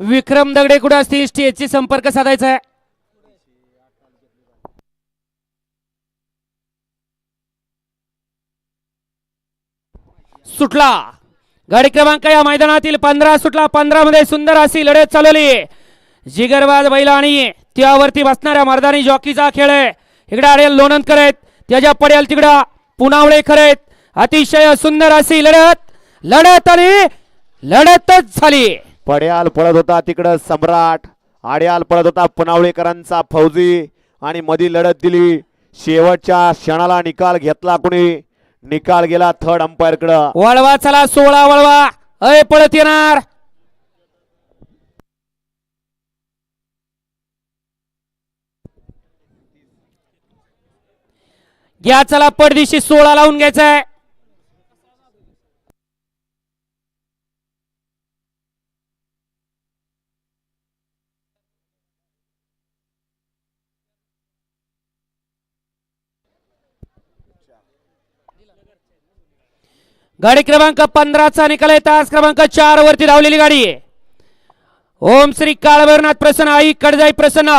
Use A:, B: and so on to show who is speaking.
A: विक्रम दगडे कुठे असतील? स्टेजची संपर्क साधायचा आहे. सुटला. गाडी क्रमांक या मैदानातील पंधरा सुटला. पंधरा मध्ये सुंदर अशी लढत चालवली जिगरबाज बैल आणि त्यावरती बसणाऱ्या मर्दानी जॉकीचा खेळ आहे. इकडे अडेल लोणंद करत त्याच्या पडेल तिकडं पुनावळे करत अतिशय सुंदर अशी लढत. लढत आणि लढतच झाली.
B: पड्याल पळत होता तिकडं सम्राट. आड्याल पळत होता पुनावळेकरांचा फौजी. आणि मधी लढत दिली. शेवटच्या क्षणाला निकाल घेतला कुणी? निकाल गेला थर्ड अंपायर कडं
A: वळवा चला सोळा वळवा. अय पळत येणार. घ्या चला पडदिशी सोळा लावून घ्यायचा आहे गाडी क्रमांक पंधराचा निकाल आहे. तास क्रमांक चार वरती धावलेली गाडी आहे. ओम श्री काळभैरनाथ प्रसन्न आई कडजाई प्रसन्न.